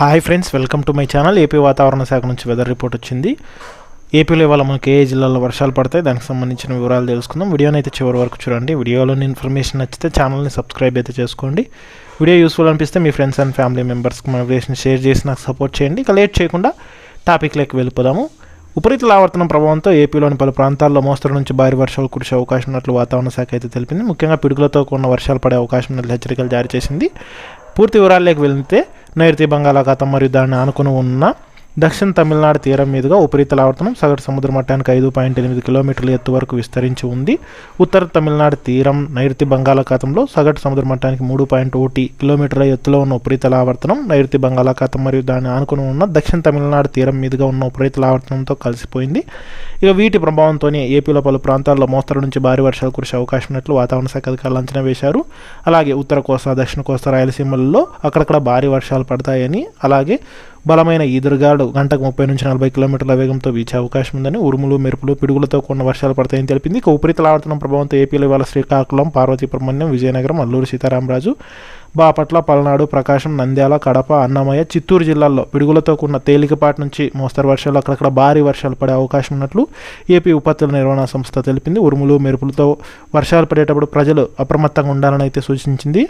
Hi friends welcome to my channel AP వాతావరణ శాఖ నుంచి వెదర్ రిపోర్ట్ వచ్చింది. ఏపీలో ఇవాళ మనకి ఏ జిల్లాలో వర్షాలు పడతాయి దానికి సంబంధించిన వివరాలు తెలుసుకుందాం. వీడియోని అయితే చివరి వరకు చూడండి. వీడియోలోని ఇన్ఫర్మేషన్ నచ్చితే ఛానల్ని సబ్స్క్రైబ్ అయితే చేసుకోండి. వీడియో యూస్ఫుల్ అనిపిస్తే మీ ఫ్రెండ్స్ అండ్ ఫ్యామిలీ మెంబర్స్కి మన వీడియోస్ని షేర్ చేసి నాకు సపోర్ట్ చేయండి. ఇక లేట్ చేయకుండా టాపిక్లోకి వెళ్ళిపోదాము. ఉపరితల ఆవర్తనం ప్రభావంతో ఏపీలోని పలు ప్రాంతాల్లో మోస్తరు నుంచి భారీ వర్షాలు కురిసే అవకాశం ఉన్నట్లు వాతావరణ శాఖ అయితే తెలిపింది. ముఖ్యంగా పిడుగులతో కూడిన వర్షాలు పడే అవకాశం ఉన్నట్లు హెచ్చరికలు జారీ చేసింది. పూర్తి వివరాల్లోకి వెళ్తే నైరుతి బంగాళాఖాతం మరియు దాన్ని ఆనుకుని ఉన్న దక్షిణ తమిళనాడు తీరం మీదుగా ఉపరితల ఆవర్తనం సగటు సముద్ర మట్టానికి ఐదు పాయింట్ ఎనిమిది కిలోమీటర్ల ఎత్తు వరకు విస్తరించి ఉంది. ఉత్తర తమిళనాడు తీరం నైరుతి బంగాళాఖాతంలో సగటు సముద్ర మట్టానికి మూడు పాయింట్ ఒకటి కిలోమీటర్ల ఎత్తులో ఉన్న ఉపరితల ఆవర్తనం నైరుతి బంగాళాఖాతం మరియు దాన్ని ఆనుకుని ఉన్న దక్షిణ తమిళనాడు తీరం మీదుగా ఉన్న ఉపరితల ఆవర్తనంతో కలిసిపోయింది. ఇక వీటి ప్రభావంతోనే ఏపీలో పలు ప్రాంతాల్లో మోస్తరు నుంచి భారీ వర్షాలు కురిసే అవకాశం ఉన్నట్లు వాతావరణ శాఖ అధికారులు అంచనా వేశారు. అలాగే ఉత్తర కోస్తా దక్షిణ కోస్తా రాయలసీమలలో అక్కడక్కడ భారీ వర్షాలు పడతాయని అలాగే బలమైన ఈదురుగాడు గంటకు ముప్పై నుంచి నలభై కిలోమీటర్ల వేగంతో వీచే అవకాశం ఉందని ఉరుములు మెరుపులు పిడుగులతో కూడిన వర్షాలు పడతాయని తెలిపింది. ఇక ఉపరితల ఆవర్తనం ప్రభావంతో ఏపీలో ఇవాళ శ్రీకాకుళం పార్వతీపురమణ్యం విజయనగరం అల్లూరు సీతారామరాజు బాపట్ల పల్నాడు ప్రకాశం నంద్యాల కడప అన్నమయ్య చిత్తూరు జిల్లాల్లో పిడుగులతో కూడిన తేలికపాటి నుంచి మోస్తరు వర్షాలు అక్కడక్కడ భారీ వర్షాలు పడే అవకాశం ఉన్నట్లు ఏపీ విపత్తుల నిర్వహణ సంస్థ తెలిపింది. ఉరుములు మెరుపులతో వర్షాలు పడేటప్పుడు ప్రజలు అప్రమత్తంగా ఉండాలని అయితే సూచించింది.